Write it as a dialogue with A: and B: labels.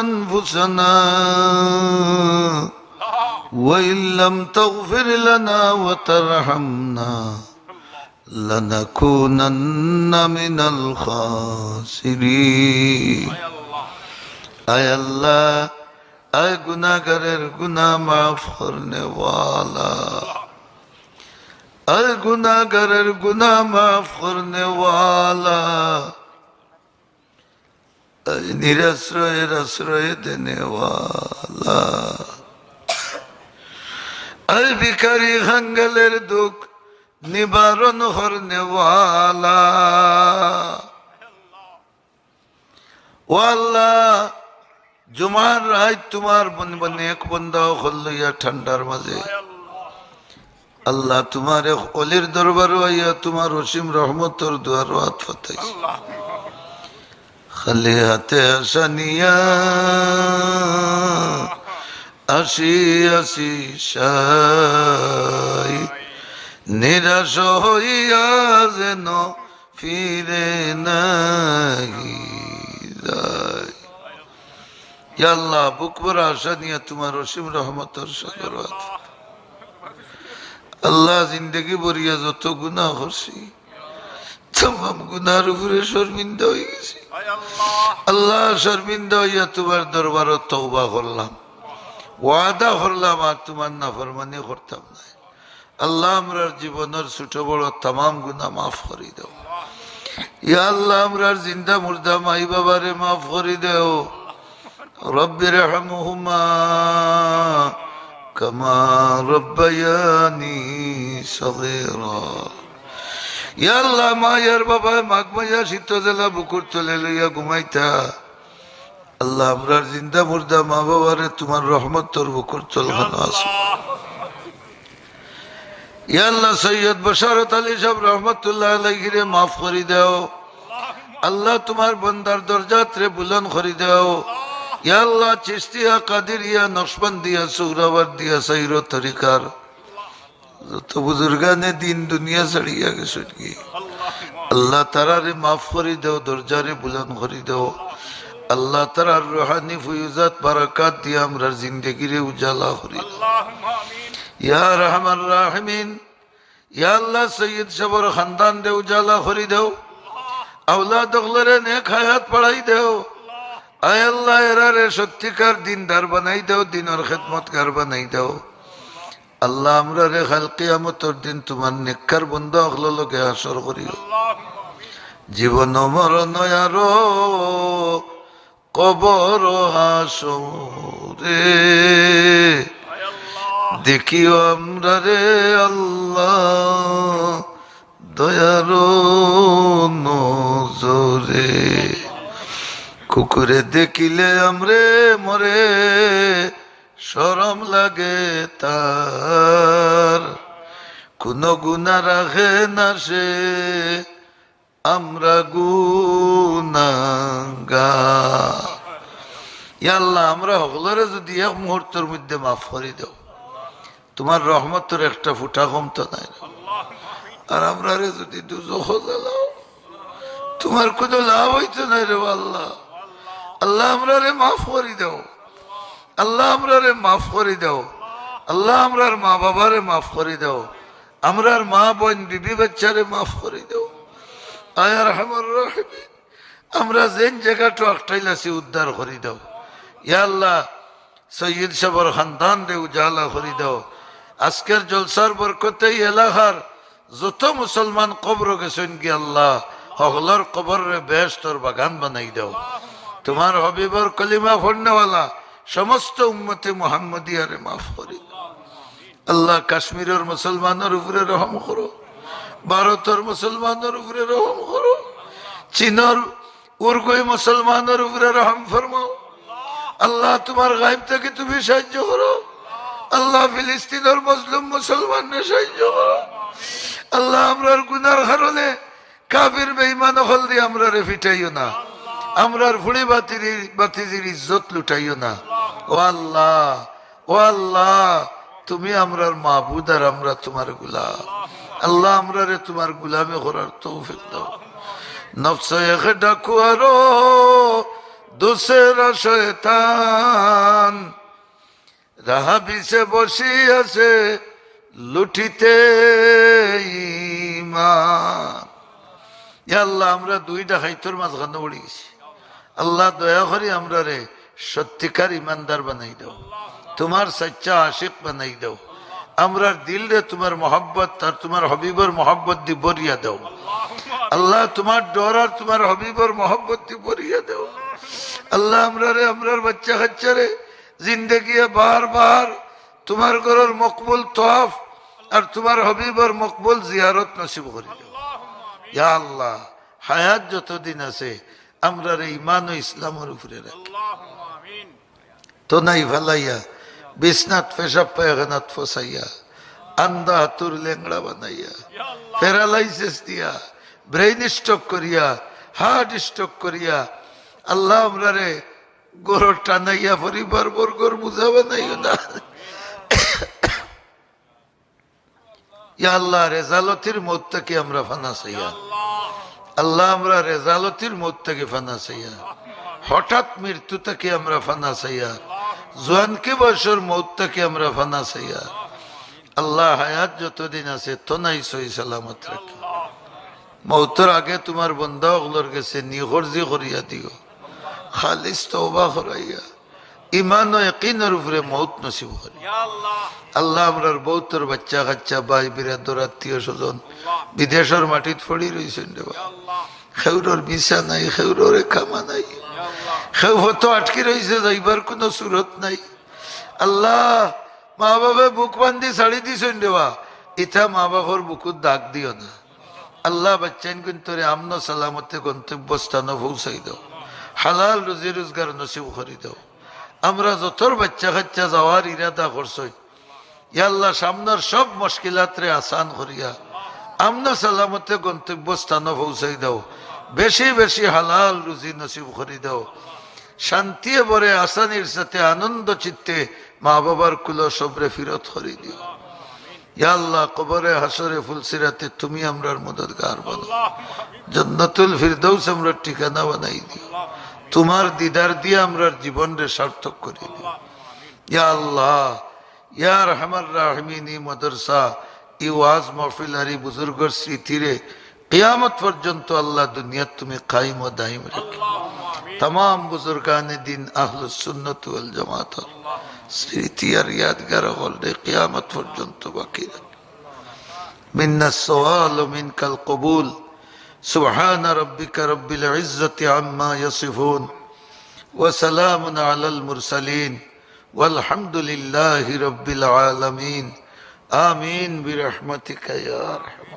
A: أنفسنا وإن لم تغفر لنا وترحمنا لنكونن من الخاسرين أي الله أي گناہگرر گناہ معاف کرنے والا أي گناہگرر گناہ معاف کرنے والا নিরাশ্রয়ের আশ্রয় দেনে ওয়ালা। আয় ভিখারি খাঙ্গালের দুঃখ নিবারণ করনে ওয়ালা। ও আল্লাহ জুমার রাত তোমার বন বনে এক বন্ধা হল্লইয়া ঠান্ডার মাঝে। আল্লাহ তোমার অলির দরবার আইয়া তোমার অসীম রহমতর দুয়ার হাত ফতাইছে। খালি হাতে আসা নিয়া। আসি আসি সাই নিরাশ হইয়া যেন ফিরে নাহি আল্লাহ, বুক ভরা আশা নিয়ে তোমার অসীম রহমতর সাগর আল্লাহ, জিন্দগি বরিয়া যত গুণা করছি। তমাম গুনার উপরে শর্মিন্দা হয়ে গেছি আল্লাহ শর্মিন্দা হইয়া তোমার দরবার তৌবা করলাম ওয়াদা করলাম আর তোমার না ফরমানি করতাম না আল্লাহ আমরার জীবনের ছোট বড় তাম গুণা মাফ করি দাও ইয়া আল্লাহ আমরার জিন্দা মুর্দা মাই বাবারে মাফ করি দেও রব্বির রহমহুমা كما ربياني صغيرا ইয়া আল্লাহ মায়ের বাবা মাঘমাইয়া শীত জেলা বুকুর তলে লইয়া ঘুমাইতা। আল্লাহ আমরার জিন্দা মুর্দা মা বাবারে তোমার রহমত তোর বুকুর তল খানো আছে। ইয়া আল্লাহ সৈয়দ বশারত আলী সাহেব রহমতুল্লাহ আলাইহিরে মাফ করি দেও। আল্লাহ তোমার বন্দার দরজাত্রে বুলন করি দাও। ইয়া আল্লাহ চিস্তিয়া কাদিরিয়া নকশবন্দিয়া সৌরাবাদ দিয়া সাইর তরিকার। যত বুজুর্গানে দিন দুনিয়া ছাড়িয়া গেছে কি? আল্লাহ তারারে মাফ করি দেও, দরজারে বুলন করি দেও। আল্লাহ তারার রোহানি ফুয়ুজাত বারাকাত দিয়ে আমরা জিন্দগিরে উজালা করি। ইয়া রহমান রাহমিন, ইয়া আল্লাহ সৈয়দ সাবর খানদান দে উজালা করি দেও। আউলাদ অগলরে নেক হায়াত পড়াই দেও। আয় আল্লাহ, এরারে সত্যিকার দিনদার বানাই দেও, দিনের খেদমতকার বানাই দেও। আল্লাহ আমরা রে খাল কিয়ামতর দিন তোমার নেককার বন্ধ অগলকে আসর করিও জীবন মরণ আর কবর হাসরে দেখিও আমরা রে আল্লাহ দয়ার নজরে। কুকুরে দেখিলে আমরে মরে সরম লাগে তার। কোন গুণা রাখে না সে, আমরা গুনাগা আল্লাহ, আমরা সকলরে যদি এক মুহূর্তের মধ্যে মাফ করে দেও, তোমার রহমতের একটা ফুটা কমতো নাই। আর আমরা রে যদি দুজো জ্বালাও তোমার কোনো লাভ হইতো নাই রে আল্লাহ। আল্লাহ, আমরা রে মাফ করে দাও। আল্লাহ আমরা রে মাফ করে দাও। আল্লাহ আমরার মা বাবারে মাফ করে দাও। আমরার মা বোন, বিবি বাচ্চারে মাফ করে দাও। আয়ার হামার আমরা যেন জায়গাটা একটাইলাছি উদ্ধার করে দাও। ইয়া আল্লাহ, সৈয়দ সাবর খানদান রে উজালা করে দাও। আজকের জলসার বরকতে এলাকার যত মুসলমান কবর গেছেন কি আল্লাহ সকলের কবর রে বেশ তোর বাগান বানাই দাও। তোমার হবিবর কলিমা ফন্নওয়ালা সমস্ত উম্মতে মোহাম্মদিয়ারে মাফ করি। আল্লাহ কাশ্মীরের মুসলমানের উপরে রহম করো, ভারতের মুসলমানের উপরে রহম করো, চীনের উর্গই মুসলমানের উপরে রহম ফরমাও। আল্লাহ তোমার গাইব থেকে তুমি সাহায্য করো। আল্লাহ ফিলিস্তিনের মজলুম মুসলমানের সাহায্য করো। আল্লাহ আমরার গুনার কারণে কাবির বেইমান হল দিয়ে আমরা রে ফিটাইও না। আমরার ফুড়ি বাতির বাতিজির ইজ্জত লুটাইও না। ও আল্লাহ ও আল্লাহ, তুমি আমরার মাহবুদ আর আমরা তোমার গুলাম। আল্লাহ আমরা রে তোমার গুলামে করার তৌফিক দাও। নফস এক ডাকু আরও, দুসরা শয়তান। রাহা বিছে বসি আছে লুঠিতে আল্লাহ, আমরা দুই ডাকাইতর মাঝখানে পড়ে গেছি। আল্লাহ দয়া করি আমরা রে সত্যিকার ইমানদার বানাই দাও। তোমার সচ্চা আশিক বানাই দাও। আমরার দিল রে তোমার মোহাব্বত আর তোমার হবিবর মোহাব্বত দি বরিয়া দাও। আল্লাহ, তোমার ডর আর তোমার হবিবর মোহাব্বত দি বরিয়া দাও। আল্লাহ আমরা রে আমরার বাচ্চা কাচ্চা রে জিন্দগিয়ে বার বার তোমার ঘরের মকবুল তোয়াফ আর তোমার হবিবর মকবুল জিয়ারত নসিব করি ইয়া আল্লাহ, হায়াত যতদিন আছে আমরা রে ইমান ও ইসলামের উপরে রাখি। নাই ভালাইয়া বিছনাথ পেশাব পায়খানাত ফসাইয়া আন্দা হাতুর লেংড়া বানাইয়া প্যারালাইসিস দিয়া ব্রেইন স্ট্রোক করিয়া হার্ট স্ট্রোক করিয়া আল্লাহ আমরা রে গরর টানাইয়া পরিবার বর্গর বুঝা বানাইও না আল্লাহ রেজালতির মত থেকে আমরা ফানা চাইয়া আল্লাহ আমরা রেজালতির মত থেকে ফানা চাইয়া হঠাৎ মৃত্যু থেকে আমরা ফানা চাইয়া জোয়ানকে বয়সের মত থেকে আমরা ফানা চাইয়া? আল্লাহ হায়াত যতদিন আছে তো নাই সই সালামত রাখি। মৌতর আগে তোমার বন্ধা ওগুলোর গেছে নিহরজি করিয়া দিও। খালিস তওবা করাইয়া। ইমান ও একিনের উপরে মৌত নসিব করি আল্লাহ। আমরার বৌতর বাচ্চা কাচ্চা ভাই বিরাদর আত্মীয় স্বজন বিদেশের মাটিত ফড়ি রয়েছেন রে খেউরর বিছা নাই খেউরর খামা নাই। খেউ হতো আটকে রয়েছে, যাইবার কোনো সুরত নাই। আল্লাহ মা বাবা বুক বান্ধি ছাড়ি দিছেন দেওয়া ইথা মা বাবার বুকুর দাগ দিও না। আল্লাহ বাচ্চান কিন্তু আমন সালামতে গন্তব্য স্থানে পৌঁছাই দাও। হালাল রুজি রোজগার নসিব করি দাও। আমরা যতর বাচ্চা কাচ্চা যাওয়ার ইরাদা করছই ইয়াল্লাহ সামনের সব মুশকিলাতরে আসান করিয়া আমনা সালামতে গন্তব্য স্থানে পৌঁছাই দাও। বেশি বেশি হালাল রুজি নসিব করি দাও। শান্তি বরে আসানির সাথে আনন্দ চিত্তে মা বাবার কুলো সবরে ফিরত করি দিও। আল্লাহ কবরে হাসরে ফুলসিরাতে তুমি আমরার মদতগার বানো। জন্নতুল ফিরদৌস আমরা ঠিকানা বানাই দিও। তোমার দিদার দিয়ে আমরার জীবন রে সার্থক করে দিও। ইয়া আল্লাহ ইয়া রহমান রাহমিন মাদ্রাসা ই ওয়াজ মহফিল বুজুর্গর স্মৃতিরে কিয়ামত পর্যন্ত আল্লাহ দুনিয়াত তুমি কাইম ও দাইম রেখে। تمام بزرگان دین أهل سنت والجماعت. স্মৃতি আর ইয়াদগার হলে و পর্যন্ত من السوال و من کل قبول سبحان ربك رب العزة عما يصفون وسلام على المرسلين والحمد لله رب العالمين آمين برحمتك يا رحمة